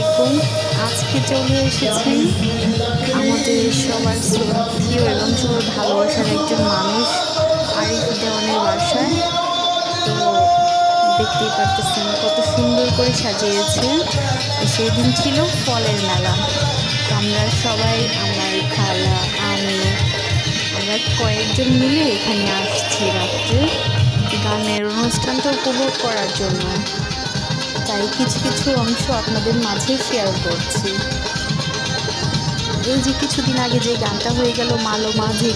আলাইকুম আজকে চলে এসেছি আমাদের সবার শ্রদ্ধীয় এবং সবার ভালোবাসার একজন মানুষ, আরিফ দেওয়ানের বাসায়। তো দেখতেই পারতেছেন কত সুন্দর করে সাজিয়েছে। সেই দিন ছিল ফলের মেলা। তো আমরা সবাই, আমার খালা, আমি, আমরা কয়েকজন মিলে এখানে আসছি রাত্রে। গানের অনুষ্ঠানটা উপভোগ করার জন্য। তাই কিছু কিছু অংশ আপনাদের মাঝে শেয়ার করছি। এই যে কিছুদিন আগে যে গানটা হয়ে গেল মালো মা যে,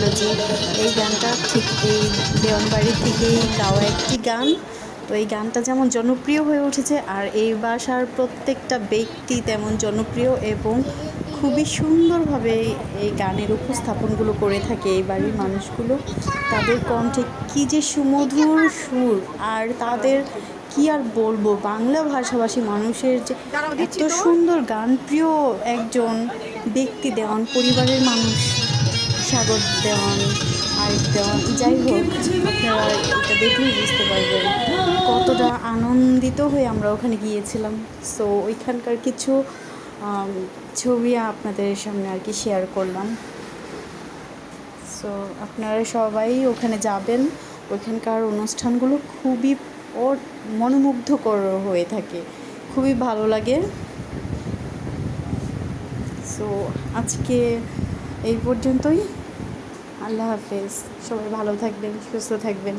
এই গানটা ঠিক এই দেওয়ানবাড়ি থেকেই গাওয়া একটি গান। তো এই গানটা যেমন জনপ্রিয় হয়ে উঠেছে, আর এই বাসার প্রত্যেকটা ব্যক্তি তেমন জনপ্রিয় এবং খুবই সুন্দরভাবে এই গানের উপস্থাপনগুলো করে থাকে এই বাড়ির মানুষগুলো। তাদের কণ্ঠে কী যে সুমধুর সুর, আর তাদের কি আর বলব? বাংলা ভাষাভাষী মানুষের যে এত সুন্দর গান প্রিয় একজন ব্যক্তি দেওয়ান পরিবারের মানুষ সাগর দেওয়ান আরিফ দেওয়ান যাই হোক আপনারা এটা দেখলেই বুঝতে পারবেন কতটা আনন্দিত হয়ে আমরা ওখানে গিয়েছিলাম। সো ওইখানকার কিছু ছবি আপনাদের সামনে আর কি শেয়ার করলাম। সো আপনারা সবাই ওখানে যাবেন। ওইখানকার অনুষ্ঠানগুলো খুবই ও মনোমুগ্ধকর হয়ে থাকে। খুবই ভালো লাগে। সো আজকে এই পর্যন্তই। আল্লাহ হাফেজ। সবাই ভালো থাকবেন, সুস্থ থাকবেন।